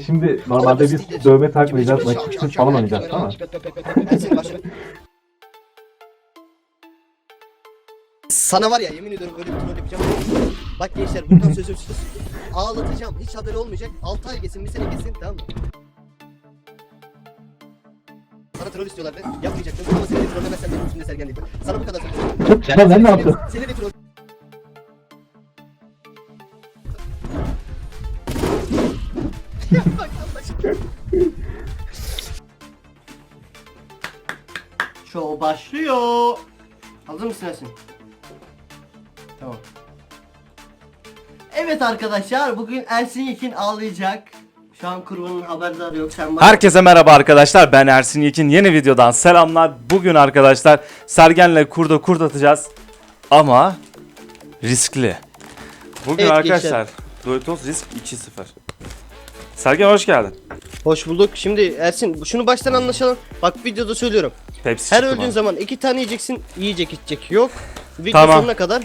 Şimdi normalde biz dövme takmayacağız, nakitsiz falan oynayacağız başla. Sana var ya yemin ediyorum öyle bir troll yapacağım. Bak gençler buradan sözüm söz. Ağlatacağım. Hiç haberi olmayacak. 6 ay geçsin, bir sene geçsin tamam mı? Sana troll istiyorlardı. Yapmayacaktım. Ama seni de trollemezsen benim üstümde sergen değil. Sana bu kadar güzel ben ne yaptım? Seni de troll... başlıyor. Hazır mısın Ersin? Tamam. Evet arkadaşlar bugün Ersin Yekin ağlayacak. Şu an kurbanın haberdarı yok. Sen bana... Herkese merhaba arkadaşlar. Ben Ersin Yekin. Yeni videodan selamlar. Bugün arkadaşlar Sergen'le kurda kurt atacağız. Ama riskli. Bugün Evet, arkadaşlar Doritos risk 2-0. Sergen hoş geldin. Hoş bulduk. Şimdi Ersin şunu baştan anlaşalım. Bak videoda söylüyorum. Pepsi Her çıktı öldüğün bana. zaman iki tane yiyeceksin. Yiyecek içecek yok. Video Tamam. sonuna kadar.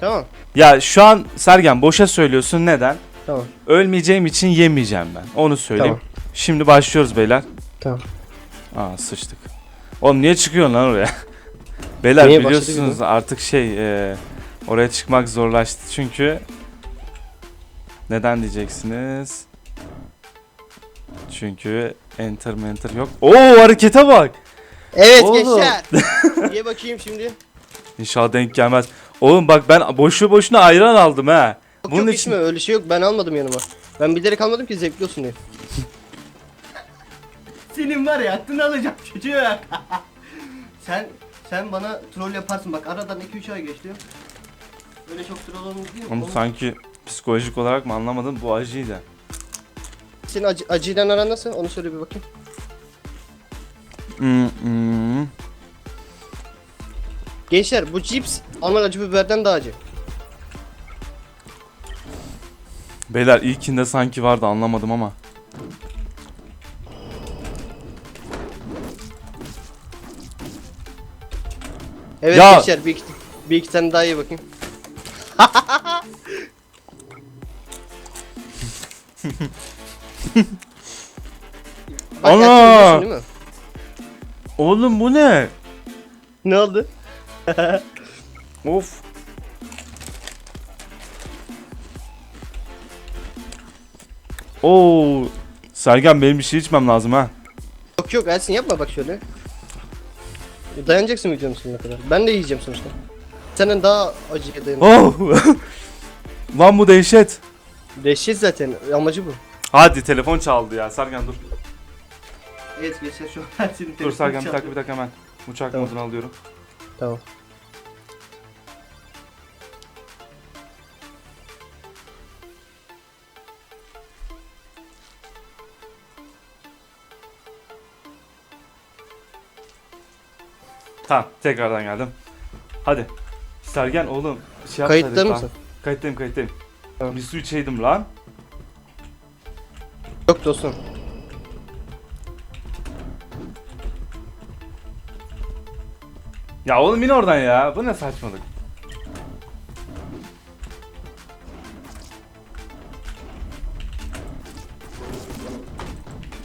Tamam. Ya şu an Sergen boşa söylüyorsun. Neden? Tamam. Ölmeyeceğim için yemeyeceğim ben. Onu söyleyeyim. Tamam. Şimdi başlıyoruz beyler. Tamam. Aa sıçtık. Oğlum niye çıkıyorsun lan oraya? Beyler Niye başladık biliyorsunuz artık şey e, oraya çıkmak zorlaştı çünkü neden diyeceksiniz? Çünkü enter enter yok. Oo harekete bak. Evet Oğlum. gençler. Ye bakayım şimdi. İnşallah denk gelmez. Oğlum bak ben boşu boşuna ayran aldım ha. Yok Bunun yok için içme öyle şey yok. Ben almadım yanıma. Ben bilerek almadım ki zevkli olsun diye. Senin var ya aklını alacağım çocuğu. sen sen bana troll yaparsın bak aradan 2-3 ay geçti. Öyle çok troll olmuş değil mi? Oğlum sanki psikolojik olarak mı anlamadım bu acıydı. Senin acı, acıyla aran nasıl? Onu söyle bir bakayım. Hmm, hmm. Gençler bu cips normal acı biberden daha acı. Beyler ilkinde sanki vardı anlamadım ama. Evet Ya- gençler bir iki, bir iki tane daha ye bakayım. Bak, Ana! Değil mi? Oğlum bu ne? Ne oldu? Of. Oo. Sergen benim bir şey içmem lazım ha. Yok yok Ersin yapma bak şöyle. Dayanacaksın videonun sonuna kadar. Ben de yiyeceğim sonuçta. Senden daha acıya dayanır. Oh. Lan bu dehşet. Dehşet zaten amacı bu. Hadi telefon çaldı ya. Sergen dur. Evet gençler şu an Ersin'in Dur telefonu Sergen bir dakika bir dakika hemen. Uçak Tamam. modunu alıyorum. Tamam. Tamam tekrardan geldim. Hadi. Sergen oğlum. Şey Kayıtta yapsaydık mısın? lan. Kayıttayım kayıttayım. Tamam. Bir su içeydim lan. Yok dostum. Ya oğlum in oradan ya. Bu ne saçmalık.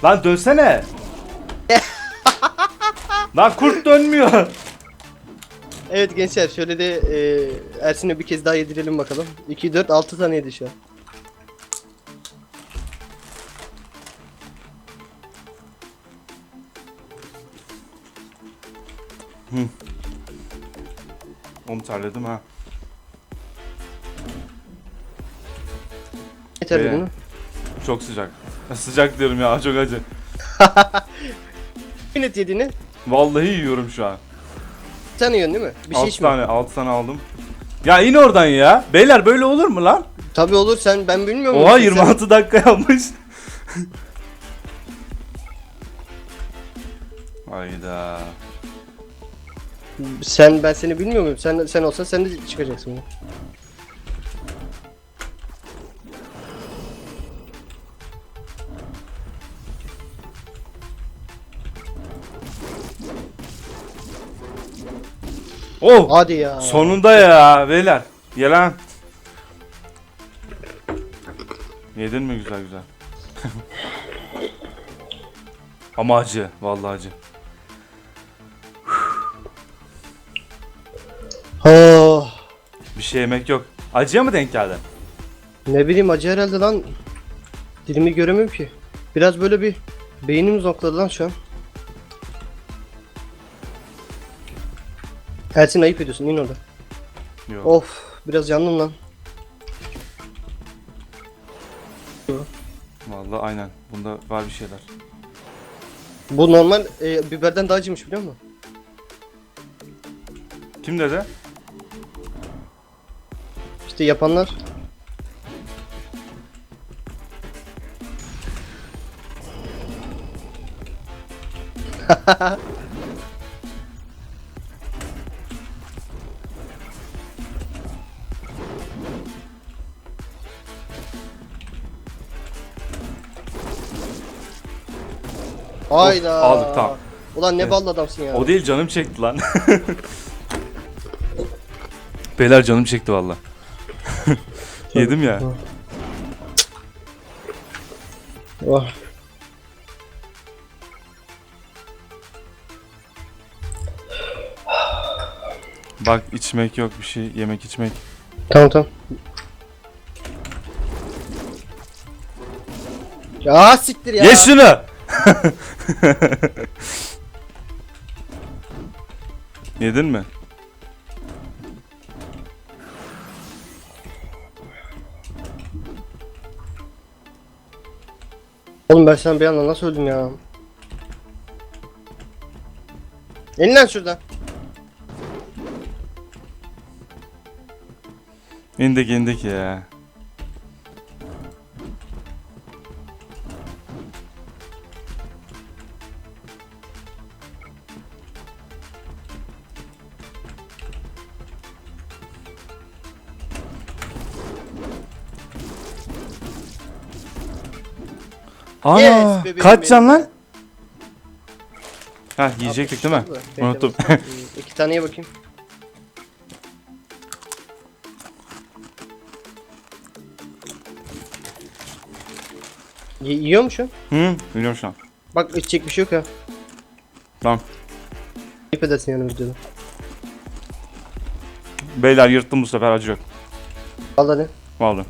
Lan dönsene. Lan kurt dönmüyor. Evet gençler şöyle de e, Ersin'e bir kez daha yedirelim bakalım. 2, 4, 6 tane yedi şu an. Onu terledim ha. Yeter Ee, mi? Çok sıcak. Sıcak diyorum ya çok acı. Net yediğini Vallahi yiyorum şu an. sen yiyorsun değil mi? Bir şey 6 içme. tane 6 tane aldım. Ya in oradan ya. Beyler böyle olur mu lan? Tabii olur sen ben bilmiyorum. Oha Sen- 26 dakika yapmış. Hayda. Sen ben seni bilmiyor muyum? Sen sen olsan sen de çıkacaksın. Oh! Hadi ya. Sonunda ya beyler. Ye lan. Yedin mi güzel güzel. Ama acı. Vallahi acı. Oh. Bir şey yemek yok. Acıya mı denk geldi? Ne bileyim acı herhalde lan. Dilimi göremiyorum ki. Biraz böyle bir beynim zonkladı lan şu an. Ersin ayıp ediyorsun in orada. Yok. Of biraz yandım lan. Vallahi aynen. Bunda var bir şeyler. Bu normal e, biberden daha acıymış biliyor musun? Kim dedi? İşte yapanlar. Hayda. aldık, tamam. Ulan ne Evet. ballı adamsın ya. O değil canım çekti lan. Beyler canım çekti valla. Yedim ya. Oh. Bak içmek yok bir şey yemek içmek. Tamam tamam. Ya siktir ya. Ye şunu. Yedin mi? Oğlum ben sana bir anda nasıl öldüm ya? İn lan şuradan. İndik indik ya. Ana Yes, bebeğim kaç can benim. lan? Ha yiyecektik değil mi? Bekle Unuttum. İki taneye bakayım. Y- yiyor mu şu? Hı, biliyorum şu an. Bak içecek bir şey yok ya. Tamam. Ayıp edersin yani videoda. Beyler yırttım bu sefer acı yok. Al hadi. Vallahi.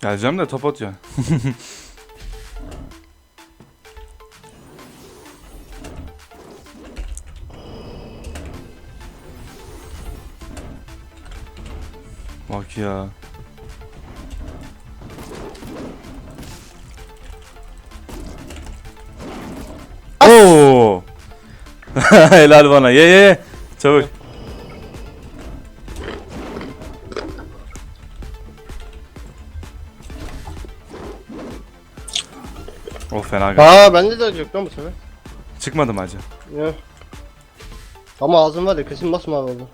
Geleceğim de top atıyor. Bak ya. Oo! Helal bana. Ye ye ye. Çabuk. Fena geldi. Aa bende de acı yok lan bu sefer. Çıkmadı mı acı? Ya. Ama ağzım var ya kesin basmavi oldu.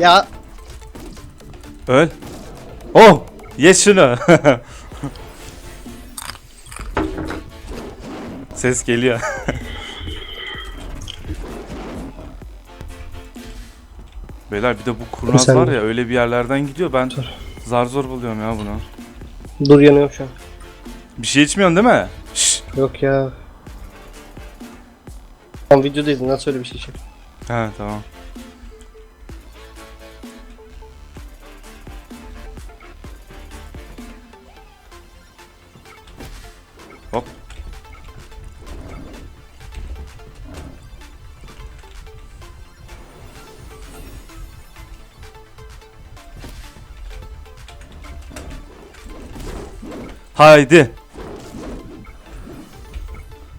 Ya Öl. Oh! Ye şunu. Ses geliyor. Beyler bir de bu kurnaz Sen var ya öyle bir yerlerden gidiyor ben zar zor buluyorum ya bunu. dur yanıyorum şu an. Bir şey içmiyorsun değil mi? Şşş. Yok ya. Tam videodayız nasıl öyle bir şey çek. He tamam. Haydi.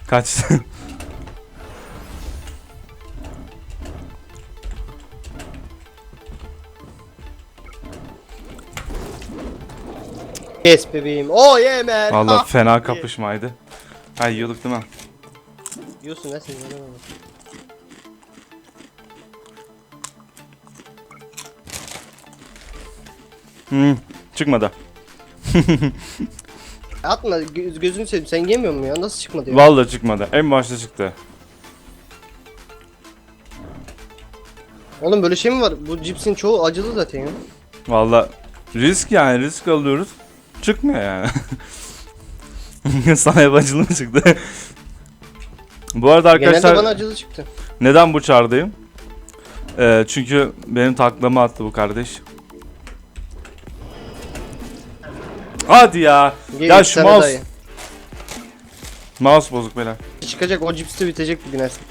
Kaç. Yes bebeğim. Oh yeah man. Valla Ha. fena kapışmaydı. Ha yiyorduk değil mi? Yiyorsun lan sen. inanamam. Hmm, çıkmadı. Atma gö- gözünü seveyim sen yemiyor musun ya? Nasıl çıkmadı ya? Vallahi çıkmadı. En başta çıktı. Oğlum böyle şey mi var? Bu cipsin çoğu acılı zaten ya. Vallahi risk yani risk alıyoruz. Çıkmıyor yani. Sana yabancılı mı çıktı? bu arada arkadaşlar Genelde bana acılı çıktı. neden bu çardayım? Ee, çünkü benim taklama attı bu kardeş. Hadi ya. Gel ya şu mouse, dayı. mouse bozuk beyler. Çıkacak o cips de bitecek bugün Ersin.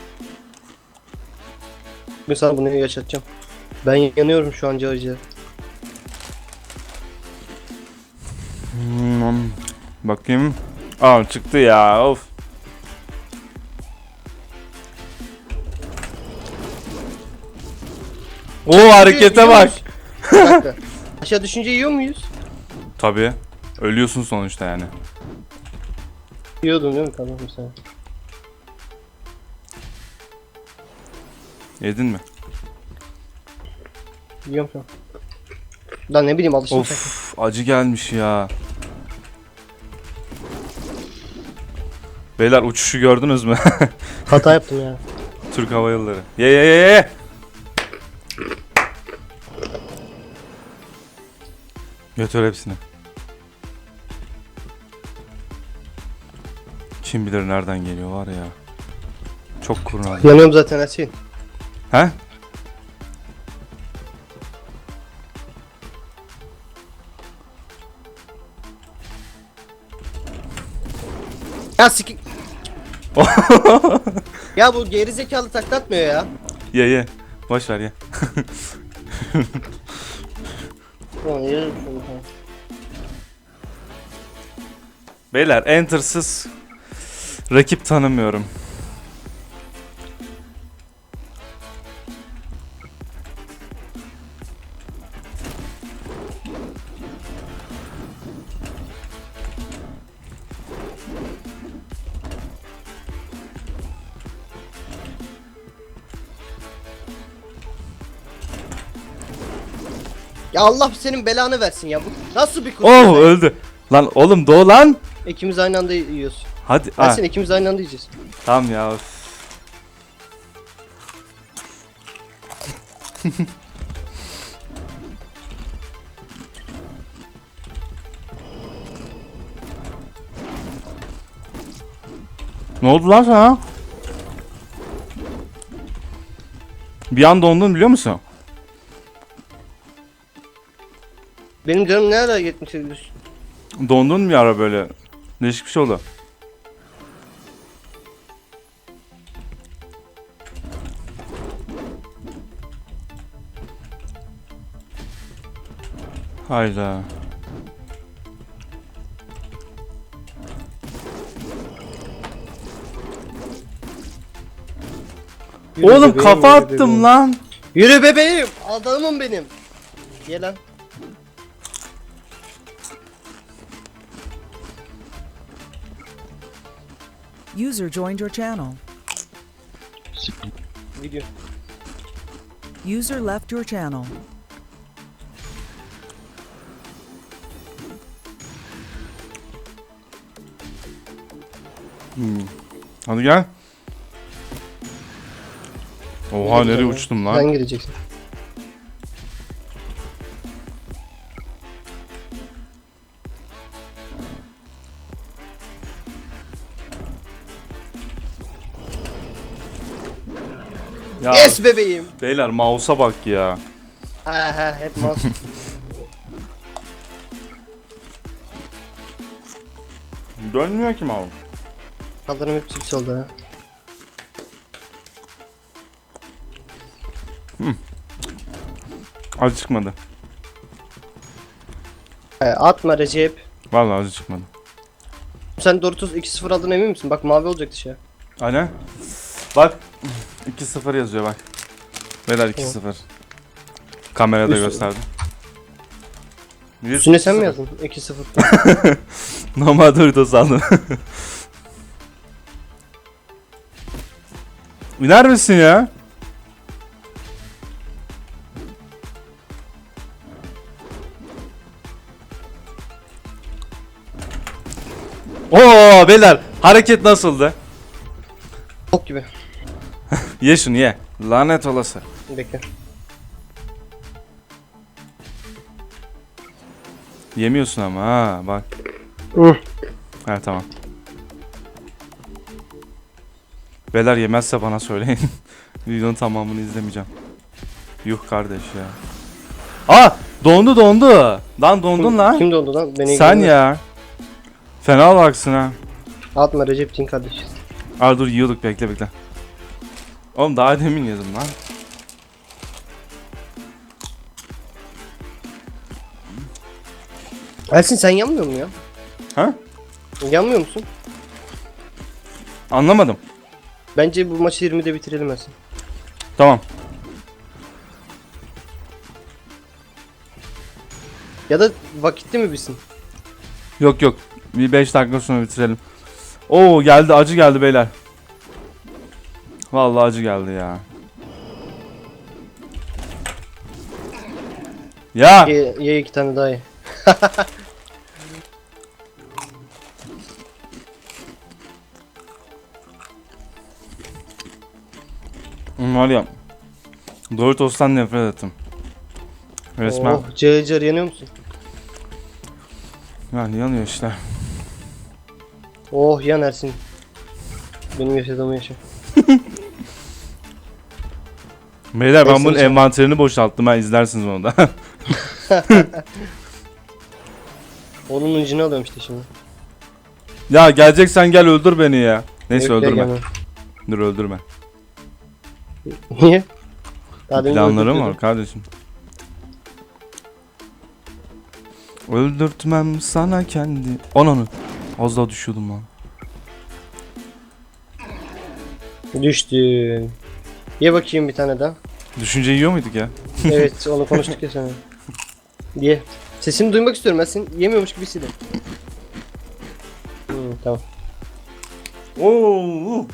Bugün sana bunu yaşatacağım. Ben yanıyorum şu an acı. Hmm, bakayım. Aa çıktı ya. Of. O harekete bak. Aşağı düşünce yiyor muyuz? Tabii. Ölüyorsun sonuçta yani. Yiyordum değil mi? Tamam sen. Yedin mi? Yiyorum şu an. Lan ne bileyim alıştım. Of acı gelmiş ya. Beyler uçuşu gördünüz mü? Hata yaptım ya. Türk Hava Yolları. Ye ye ye ye. Götür hepsini. Kim bilir nereden geliyor var ya. Çok kurnaz. Yanıyorum zaten Ersin. He? Ya siki... ya bu gerizekalı taklatmıyor ya. Ye ye. Boş ver ye. Ulan yerim şunu. ha. Beyler enter'sız rakip tanımıyorum. Ya Allah senin belanı versin ya. Bu nasıl bir kutu? Oh öldü. Lan oğlum doğu lan. İkimiz aynı anda yiyoruz. Hadi. Ha, Ersin ikimiz aynı anda yiyeceğiz. tamam ya. ne oldu lan sana? Bir an dondun biliyor musun? Benim canım ne ara gitmiş ediyorsun? Dondun bir ara böyle. Değişik bir şey oldu. Hayda. Yürü Oğlum bebeğim, kafa yürü attım bebeğim. lan. Yürü bebeğim. Adamım benim. Ye lan. User joined your channel. Video. User left your channel. Hadi gel. Oha nereye uçtum lan? Sen gireceksin. Ya Yes bebeğim. beyler mouse'a bak ya. Ha ha hep mouse. Dönmüyor ki mouse. Kaldırım hep cips oldu ha. Acı çıkmadı. He, atma Recep. Vallahi acı çıkmadı. Sen Doritos 2-0 aldın emin misin? Bak mavi olacak dışı. Anne. Bak 2-0 yazıyor bak. Beyler 2-0. Kamerada Üst- gösterdim. Üstüne sen mi yazdın? 2-0. Normal Doritos aldım. İner misin ya? Oo beyler hareket nasıldı? Bok gibi. Ye şunu ye. Lanet olası. Bekle. Yemiyorsun ama ha bak. Hı. Ha tamam. Beyler yemezse bana söyleyin. Videonun tamamını izlemeyeceğim. Yuh kardeş ya. Aa dondu dondu. Lan dondun lan. Kim dondu lan? Beni Sen ya. Fena baksın ha. Atma Recep Tin kardeş. Aa dur yiyorduk bekle bekle. Oğlum daha demin yedim lan. Ersin sen yanmıyor mu ya? Ha? Yanmıyor musun? Anlamadım. Bence bu maçı 20'de bitirelim Ersin. Tamam. Ya da vakitli mi bitsin? Yok yok. Bir 5 dakika sonra bitirelim. Oo geldi acı geldi beyler. Vallahi acı geldi ya. Ya Ye, ye iki tane daha. var ya. Doritos'tan nefret ettim. Resmen. Oh, cayır cayır yanıyor musun? Yani yanıyor işte. Oh yan Ersin. Benim yaşadığımı yaşa. Beyler ben Neyse bunun hocam. envanterini boşalttım ha izlersiniz onu da. Onun ucunu alıyorum işte şimdi. ya geleceksen gel öldür beni ya. Neyse Yok, öldürme. gelme. Dur öldürme. Niye? Daha demin Planlarım öldürtüyordun. var kardeşim. Öldürtmem sana kendi. Ananı. Az daha düşüyordum lan. Düştün. Ye bakayım bir tane daha. Düşünce yiyor muyduk ya? Evet onu konuştuk ya sana. Ye. Sesini duymak istiyorum Ersin. Yemiyormuş gibi hissediyorum. Hmm, tamam. Oo.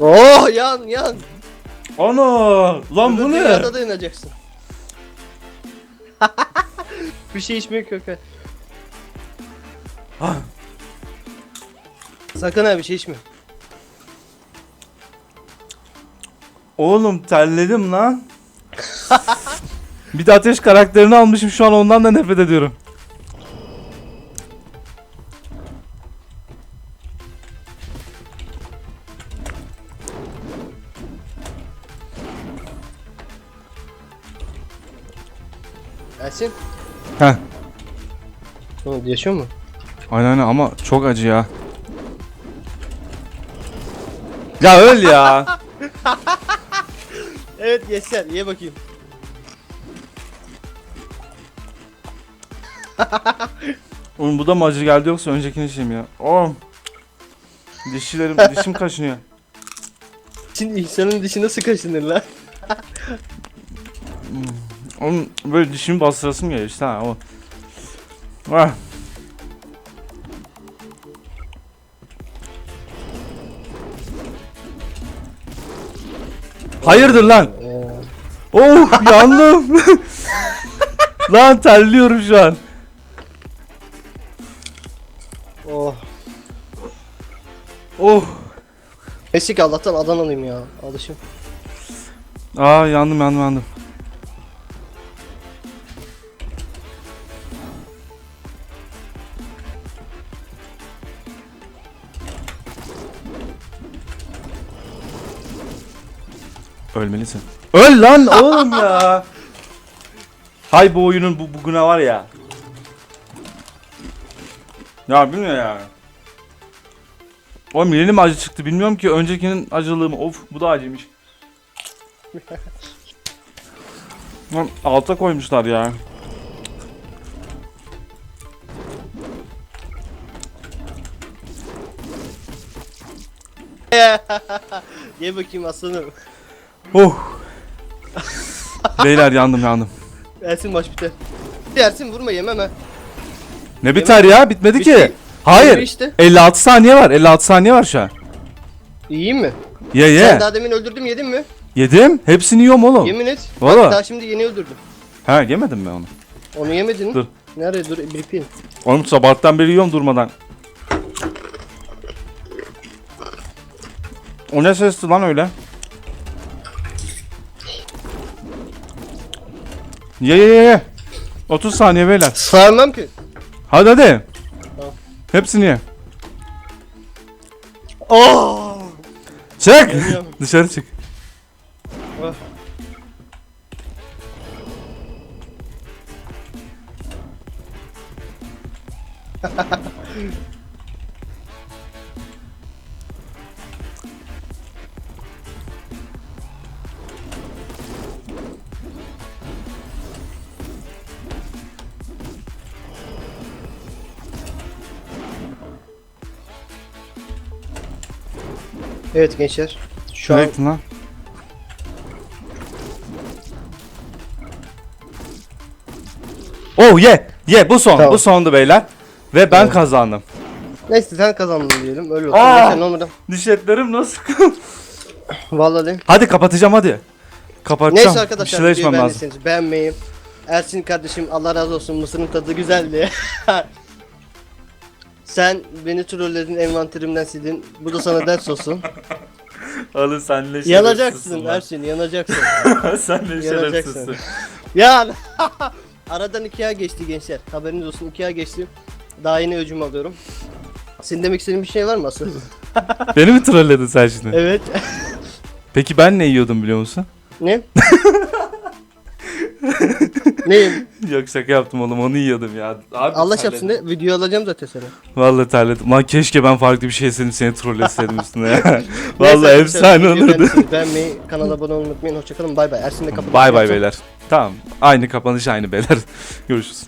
Oh yan yan. Ana. Lan bu Öbür ne? dünyada da yanacaksın. bir şey içmiyor köke. Ah. Sakın ha bir şey içme. Oğlum terledim lan. bir de ateş karakterini almışım şu an ondan da nefret ediyorum. Ersin. Heh. Hı, yaşıyor mu? Aynen aynen ama çok acı ya. Ya öl ya. Evet yeser. Ye bakayım. Oğlum bu da mı acı geldi yoksa öncekini şeyim ya. Oğlum. Dişlerim, dişim kaşınıyor. Şimdi insanın dişi nasıl kaşınır lan? Oğlum böyle dişimi bastırasım geliyor işte ha o. Ah. Hayırdır lan? Oh yandım. lan terliyorum şu an. oh. Oh. Esik Allah'tan Adanalıyım ya. Alışım. Aa yandım yandım yandım. Ölmelisin. Öl lan oğlum ya. Hay bu oyunun bu bugüne var ya. Ya bilmiyorum ya. Oğlum yeni mi acı çıktı bilmiyorum ki öncekinin acılığı mı? Of bu da acıymış. Lan alta koymuşlar ya. Ye bakayım aslanım. Oh. Beyler yandım yandım. Ersin maç biter. Bitti Ersin vurma yemem ha. Ne biter ya? Bitmedi ki. Bitti. Hayır. Yürü işte. 56 saniye var. 56 saniye var şu an. İyiyim mi? Ye ye. Sen daha demin öldürdüm yedin mi? Yedim. Hepsini yiyorum oğlum. Yemin et. Valla. Bak daha şimdi yeni öldürdüm. Ha yemedim mi onu? Onu yemedin? Dur. Nerede dur bir pin. Oğlum sabahtan beri yiyorum durmadan. O ne sesti lan öyle? Ye ye ye ye. 30 saniye beyler. Sarmam ki. Hadi hadi. Tamam. Hepsini ye. Oh! Çık. Dışarı çık. Oh. Evet gençler. Şu an Direkt lan. Oh ye. Ye bu son. Tamam. Bu sondu beyler. Ve ben Tamam. kazandım. neyse sen kazandın diyelim. Öyle olsun. Aa! Neyse, olmadı. Diş etlerim nasıl? Vallahi değil. hadi kapatacağım hadi. Kapatacağım. Neyse Bir arkadaşlar şeyler videoyu içmem lazım. beğendiyseniz beğenmeyi. Ersin kardeşim Allah razı olsun mısırın tadı güzeldi. Sen beni trolledin envanterimden sildin. Bu da sana ders olsun. Alın sen ne yanacaksın Ersin yanacaksın. sen ne şerefsizsin. ya aradan iki ay geçti gençler. Haberiniz olsun iki ay geçti. Daha yeni öcümü alıyorum. Senin demek istediğin bir şey var mı asıl? Beni mi trolledin sen şimdi? evet. Peki ben ne yiyordum biliyor musun? ne? Neyim? Yok şaka yaptım oğlum onu yiyordum ya. Abi Allah terledim. şapsın de video alacağım zaten sana. Vallahi terledim. Lan keşke ben farklı bir şey senin seni trolleseydim üstüne ya. Vallahi efsane olurdu. Beğenmeyi, kanala abone olmayı unutmayın. Hoşçakalın. Bay bay. Ersin de kapatalım. Bay bay beyler. Tamam. Aynı kapanış aynı beyler. Görüşürüz.